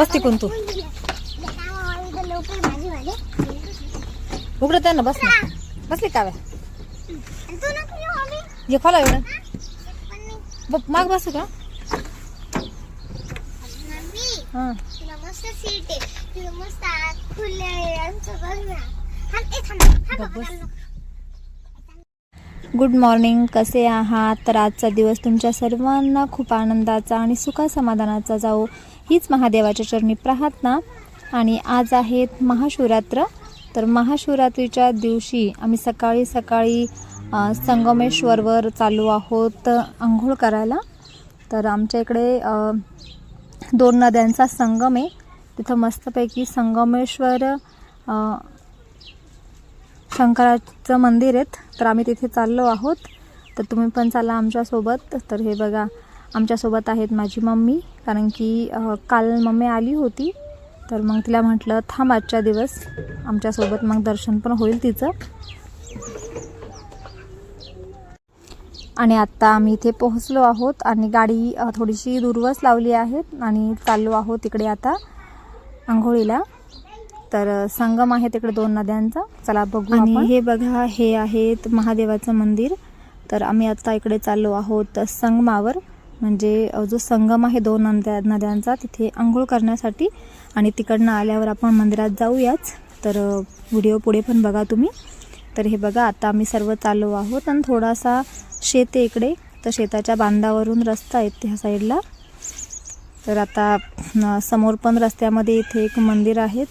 बस तिकून तू? उघडत आहे ना बस ना बसली का बे? ये खोला एवढं. माग बसू का? हा. मस्त सीट आहे. तुला मस्त खुले आमचं बघ ना थांब, ए, थांब, थांब, बघ, बस. थांब. गुड मॉर्निंग कसे आहात? तर आजचा दिवस तुमच्या सर्वांना खूप आनंदाचा आणि सुखा समाधानाचा जाओ हीच महादेवाच्या चरणी प्रार्थना. आणि आज आहेत महाशिवरात्र. तर महाशिवरात्रीच्या दिवशी आम्ही सकाळी सकाळी संगमेश्वरवर चालू आहोत आंघोळ करायला. तर आमच्या इकडे दोन नद्यांचा संगम आहे. तिथं मस्तपैकी संगमेश्वर शंकराचं मंदिर आहेत तर आम्ही तिथे चाललो आहोत. तर तुम्ही पण चाला आमच्यासोबत तर हे बघा आमच्यासोबत आहेत माझी मम्मी कारण की काल मम्मी आली होती. तर मग तिला म्हटलं थांब आजच्या दिवस आमच्यासोबत मग दर्शन पण होईल तिचं. आणि आत्ता आम्ही इथे पोहोचलो आहोत आणि गाडी थोडीशी दुर्वस लावली आहे आणि चाललो आहोत तिकडे आता आंघोळीला. तर संगम आहे तिकडे दोन नद्यांचा. चला बघू आणि हे बघा हे आहेत महादेवाचं मंदिर. तर आम्ही आता इकडे चाललो आहोत संगमावर. म्हणजे जो संगम आहे दोन नद्या नद्यांचा तिथे आंघोळ करण्यासाठी. आणि तिकडनं आल्यावर आपण मंदिरात जाऊयाच. तर व्हिडिओ पुढे पण बघा तुम्ही. तर हे बघा आता आम्ही सर्व चाललो आहोत. आणि थोडासा शेत आहे इकडे. तर शेताच्या बांधावरून रस्ता आहे ह्या साईडला. तर आता समोर पण रस्त्यामध्ये इथे एक मंदिर आहेत.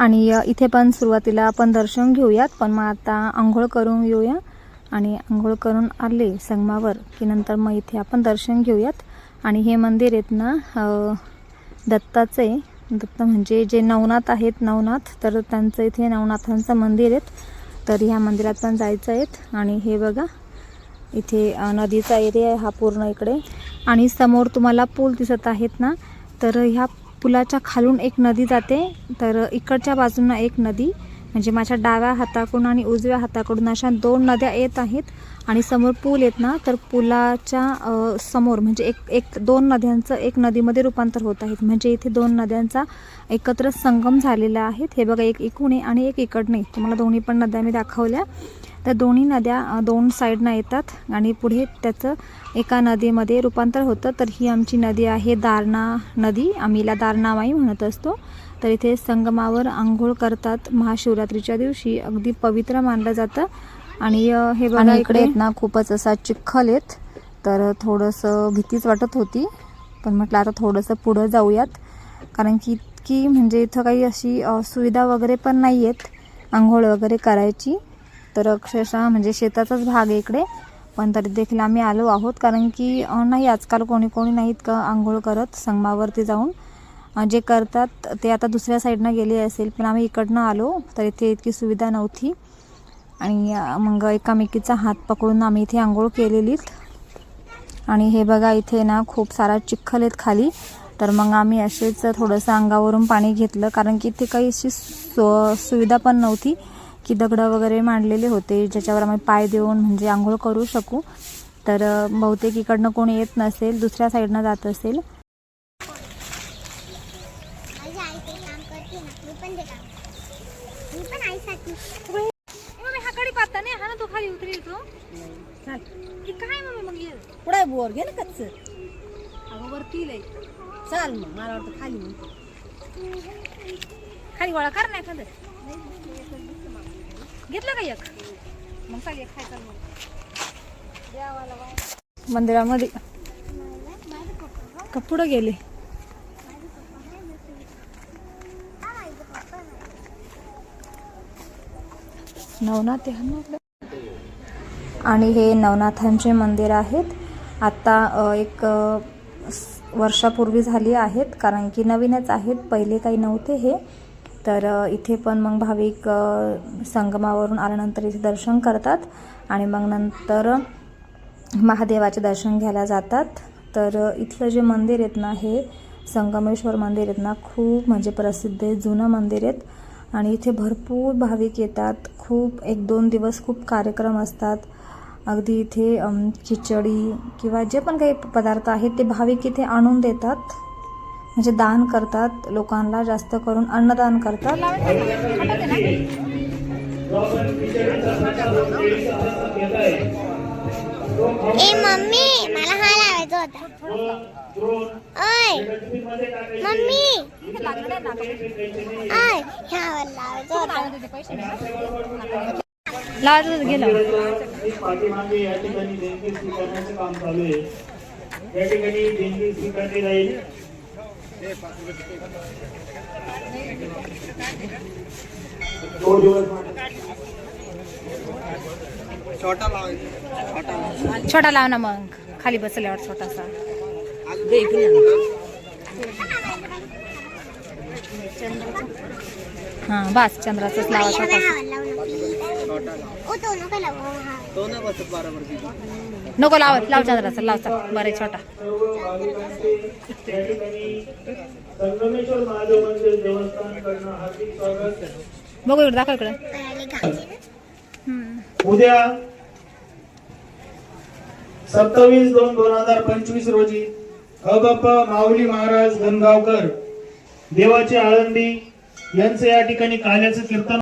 आणि इथे पण सुरुवातीला आपण दर्शन घेऊयात पण मग आता आंघोळ करून येऊया. आणि आंघोळ करून आले संगमावर की नंतर मग इथे आपण दर्शन घेऊयात. आणि हे मंदिर आहेत ना दत्ताचे दत्ताचं. आहे दत्त म्हणजे जे नवनाथ आहेत नवनाथ तर त्यांचं इथे नवनाथांचं मंदिर आहेत. तर ह्या मंदिरात पण जायचं आहेत. आणि हे बघा इथे नदीचा एरिया आहे हा पूर्ण इकडे. आणि समोर तुम्हाला पूल दिसत आहेत ना तर ह्या पुलाच्या खालून एक नदी जाते. तर इकडच्या बाजूनं एक नदी. म्हणजे माझ्या डाव्या हाताकडून आणि उजव्या हाताकडून अशा दोन नद्या येत आहेत आणि समोर पूल येत ना तर पुलाच्या समोर म्हणजे एक एक दोन नद्यांचं एक नदीमध्ये रूपांतर होत आहेत म्हणजे इथे दोन नद्यांचा एकत्र संगम झालेला आहेत हे बघा एक इकडून आहे आणि एक इकडने तुम्हाला दोन्ही पण नद्या मी दाखवल्या. तर दोन्ही नद्या दोन साईडनं येतात आणि पुढे त्याचं एका नदीमध्ये रूपांतर होतं. तर ही आमची नदी आहे दारणा नदी. आम्ही हिला दारणामाई म्हणत असतो. तर इथे संगमावर आंघोळ करतात महाशिवरात्रीच्या दिवशी. अगदी पवित्र मानलं जातं. आणि हे बघा इकडे. आहेत ना खूपच असा चिखल आहेत. तर थोडंसं भीतीच वाटत होती. पण म्हटलं आता थोडंसं पुढं जाऊयात. कारण की इतकी म्हणजे इथं काही अशी सुविधा वगैरे पण नाही आहेत आंघोळ वगैरे करायची. तर अक्षरशः म्हणजे शेताचाच भाग आहे इकडे. पण तरी देखील आम्ही आलो आहोत. कारण की नाही आजकाल कोणी कोणी नाहीत का आंघोळ करत संगमावरती जाऊन. जे करतात ते आता दुसऱ्या साईडनं गेले असेल पण आम्ही इकडनं आलो तर इथे इतकी सुविधा नव्हती. आणि मग एकामेकीचा हात पकडून आम्ही इथे आंघोळ केलेलीत. आणि हे बघा इथे ना खूप सारा चिखल आहेत खाली. तर मग आम्ही असेच थोडंसं अंगावरून पाणी घेतलं. कारण की इथे काही अशी सो सुविधा पण नव्हती. की दगडं वगैरे मांडलेले होते ज्याच्यावर आम्ही पाय देऊन म्हणजे आंघोळ करू शकू. तर बहुतेक इकडनं कोणी येत नसेल दुसऱ्या साईडनं जात असेल. काय बोर घे ना कच्च. वरती लय. चाल मग मला वाटतं खाली खाली गोळा कर नाही एखादं. घेतला का एक? मग सांग एक खायचा मग मंदिरामध्ये माझे पप्पा का गेले? नवनाथ आणि हे नवनाथांचे मंदिर आहेत. आत्ता एक वर्षापूर्वी झाली आहेत कारण की नवीनच आहेत. पहिले काही नव्हते हे. तर इथे पण मग भाविक संगमावरून आल्यानंतर इथे दर्शन करतात आणि मग नंतर महादेवाचे दर्शन घ्यायला जातात. तर इथलं जे मंदिर आहेत ना हे संगमेश्वर मंदिर आहेत ना खूप म्हणजे प्रसिद्ध आहे जुनं मंदिर आहेत. आणि इथे भरपूर भाविक येतात. खूप एक दोन दिवस खूप कार्यक्रम असतात. अगदी इथे खिचडी किंवा जे पण काही पदार्थ आहेत ते भाविक इथे आणून देतात. म्हणजे दान करतात लोकांना जास्त करून अन्नदान करतात. ए मम्मी मला हा लावायचा होता. ओय मम्मी. आय ह्यावर लावायचं होतं. लावायचं होतं, गेलं. पाठीमागे या ठिकाणी देणगी स्वीकारण्याचं काम चालू आहे. या ठिकाणी देणगी स्वीकारली जाईल. तो दिवस छोटा लाव ना मग. खाली बसल्यावर छोटासा. हा बस चंद्राचाच लावा मला नको लावत लाव चंद्राचा लाव चल बरे छोटा. बघू इकडे दाखव इकडे. उद्या सत्तावीस दोन दोन हजार पंचवीस रोजी अबप माऊली महाराज गणगावकर देवाचे आळंदी यांचं या ठिकाणी काल्याचं कीर्तन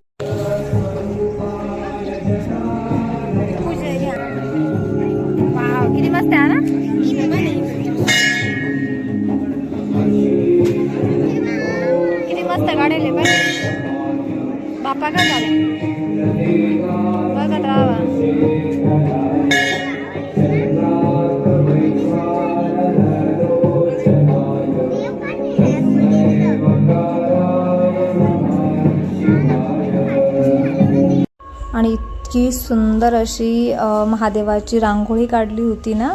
मस्त गाड्या बाय का झाले बघत राहा आणि इतकी सुंदर अशी महादेवाची रांगोळी काढली होती ना?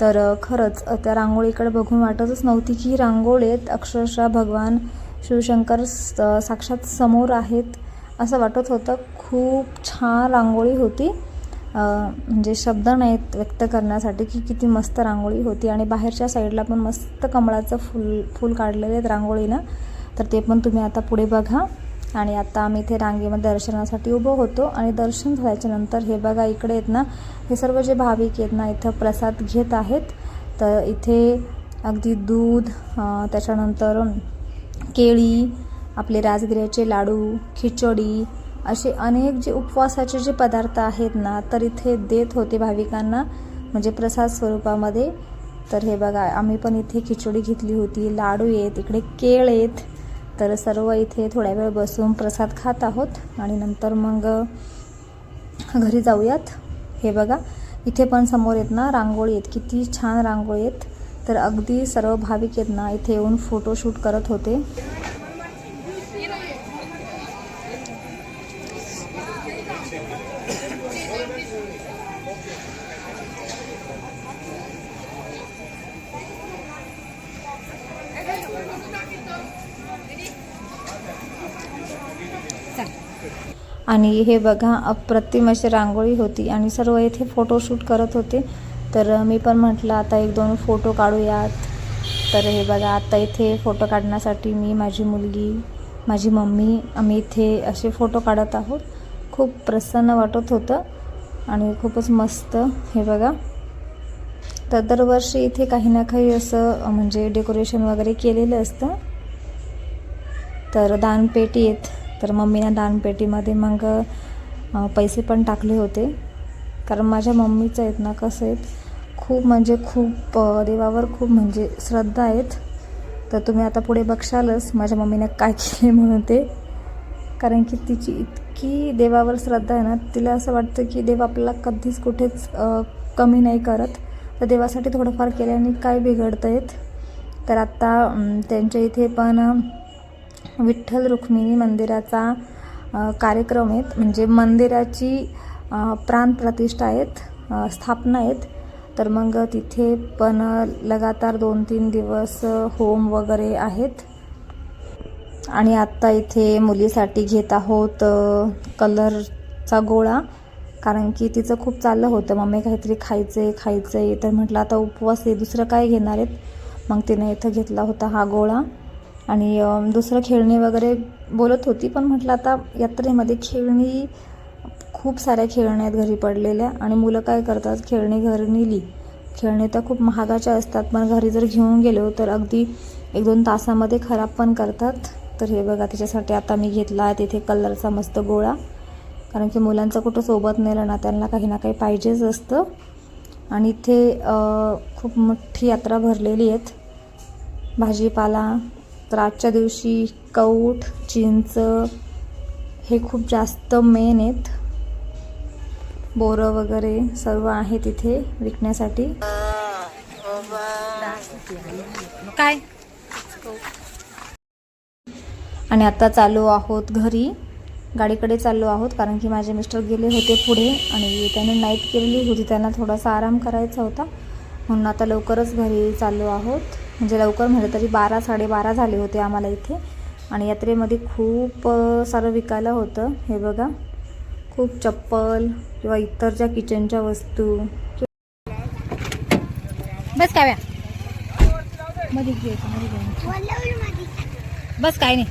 तर खरंच त्या रांगोळीकडे बघून वाटतच नव्हती की रांगोळीत अक्षरशः भगवान शिवशंकर स- साक्षात समोर आहेत असं वाटत होतं. खूप छान रांगोळी होती. म्हणजे शब्द नाहीत व्यक्त करण्यासाठी की किती मस्त रांगोळी होती. आणि बाहेरच्या साईडला पण मस्त कमळाचं फुल फुल काढलेले आहेत रांगोळीनं. तर ते पण तुम्ही आता पुढे बघा. आणि आता आम्ही इथे रांगेमध्ये दर्शनासाठी उभं होतो. आणि दर्शन झाल्याच्यानंतर हे बघा इकडे आहेत ना हे सर्व जे भाविक आहेत ना इथं प्रसाद घेत आहेत. तर इथे अगदी दूध त्याच्यानंतर केळी आपले राजगिऱ्याचे लाडू खिचडी असे अनेक जे उपवासाचे जे पदार्थ आहेत ना तर इथे देत होते भाविकांना. म्हणजे प्रसाद स्वरूपामध्ये. तर हे बघा आम्ही पण इथे खिचडी घेतली होती लाडू आहेत इकडे केळ आहेत. तर सर्व इथे थोड्या वेळ बसून प्रसाद खात आहोत आणि नंतर मग घरी जाऊयात. हे बघा इथे पण समोर आहेत ना रांगोळी आहेत किती छान रांगोळी आहेत. तर अगदी सर्व भाविक आहेत ना इथे येऊन फोटोशूट करत होते. आणि हे बघा अप्रतिम अशी रांगोळी होती आणि सर्व इथे फोटोशूट करत होते. तर मी पण म्हटलं आता एक दोन फोटो काढूयात. तर हे बघा आता इथे फोटो काढण्यासाठी मी माझी मुलगी माझी मम्मी आम्ही इथे असे फोटो काढत आहोत. खूप प्रसन्न वाटत होतं आणि खूपच मस्त हे बघा. तर दरवर्षी इथे काही ना काही असं म्हणजे डेकोरेशन वगैरे केलेलं असतं. तर दानपेटी आहेत. तर मम्मीनं दानपेटीमध्ये मग पैसे पण टाकले होते. कारण माझ्या मम्मीचं आहेत ना कसं आहेत खूप म्हणजे खूप देवावर खूप म्हणजे श्रद्धा आहेत. तर तुम्ही आता पुढे बघशालच माझ्या मम्मीने काय केले म्हणून ते. कारण की तिची इतकी देवावर श्रद्धा आहे ना तिला असं वाटतं की देव आपल्याला कधीच कुठेच कमी नाही करत. तर देवासाठी थोडंफार केल्याने काय बिघडतं आहेत तर आत्ता त्यांच्या इथे पण विठ्ठल रुक्मिणी मंदिराचा कार्यक्रम आहेत. म्हणजे मंदिराची प्राण प्राणप्रतिष्ठा आहेत स्थापना आहेत. तर मग तिथे पण लगातार दोन तीन दिवस होम वगैरे आहेत. आणि आत्ता इथे मुलीसाठी घेत आहोत कलरचा गोळा. कारण की तिचं खूप चाललं होतं. मम्मी काहीतरी खायचं आहे खायचं आहे तर म्हटलं आता उपवास आहे दुसरं काय घेणार आहेत? मग तिने इथं घेतला होता हा गोळा. आणि दुसरं खेळणी वगैरे बोलत होती. पण म्हटलं आता यात्रेमध्ये खेळणी खूप साऱ्या खेळण्या आहेत घरी पडलेल्या आणि मुलं काय करतात? खेळणी घरी नेली. खेळणी तर खूप महागाच्या असतात पण घरी जर घेऊन गेलो तर अगदी एक दोन तासामध्ये खराब पण करतात. तर हे बघा त्याच्यासाठी आता मी घेतला आहे. तिथे कलरचा मस्त गोळा. कारण की मुलांचं कुठं सोबत नेलं ना त्यांना काही ना काही पाहिजेच असतं. आणि इथे खूप मोठी यात्रा भरलेली आहेत. भाजीपाला तर आजच्या दिवशी कौठ चिंच हे खूप जास्त मेन आहेत. बोरं वगैरे सर्व आहे तिथे विकण्यासाठी. काय? आणि आता चाललो आहोत घरी. गाडीकडे चाललो आहोत कारण की माझे मिस्टर गेले होते पुढे आणि त्याने नाईट केलेली होती. त्यांना थोडासा आराम करायचा होता. म्हणून आता लवकरच घरी चाललो आहोत. म्हणजे लवकर म्हणजे तरी बारा साडेबारा झाले होते आम्हाला इथे. आणि यात्रेमध्ये खूप सारं विकायला होतं. हे बघा. खूप चप्पल किंवा इतर ज्या किचनच्या वस्तू. बस काय मध्ये मध्ये बस काय नाही.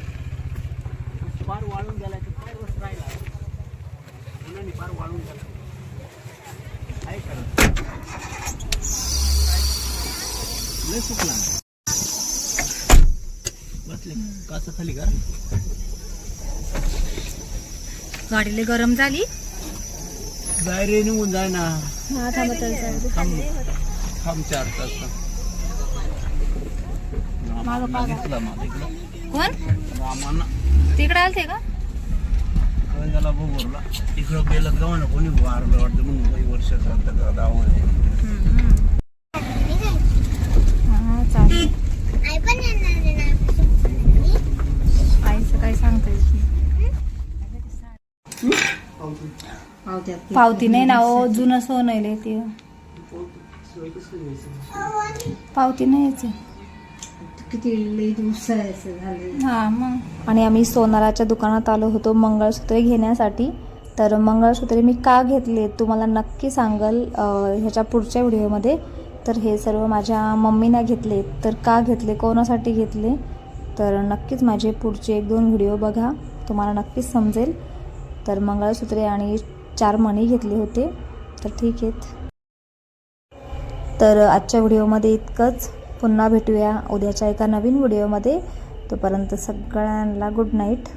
कसं खाली का गाडीला गरम झाली. जाय रे निघून जाय ना हा थांबा तर जाऊ दे. थांब. चार तास. मागितलं मागितलं कोण? रामाना तिकडे आलते का? त्याला इकडं गेलं का म्हणा कोणी वारलं वाटतं म्हणून काही वर्ष झालं दावं हा चालेल आई पण येणार आहे ना आईचं काय सांगता येत पावत्यात पावती नाही ना ओ जुनं सोनं आहे ते. पावती नाहीच. किती हा मग. आणि आम्ही सोनाराच्या दुकानात आलो होतो मंगळसूत्रे घेण्यासाठी. तर मंगळसूत्रे मी का घेतले तुम्हाला नक्की सांगल ह्याच्या पुढच्या व्हिडिओमध्ये. तर हे सर्व माझ्या मम्मीने घेतले. तर का घेतले कोणासाठी घेतले? तर नक्कीच माझे पुढचे एक दोन व्हिडिओ बघा. तुम्हाला नक्कीच समजेल. तर मंगळसूत्रे आणि चार मणी घेतले होते. तर ठीक आहेत. तर आजच्या व्हिडिओमध्ये इतकंच. पुन्हा भेटूया उद्याच्या एका नवीन व्हिडिओमध्ये. तोपर्यंत सगळ्यांना गुड नाईट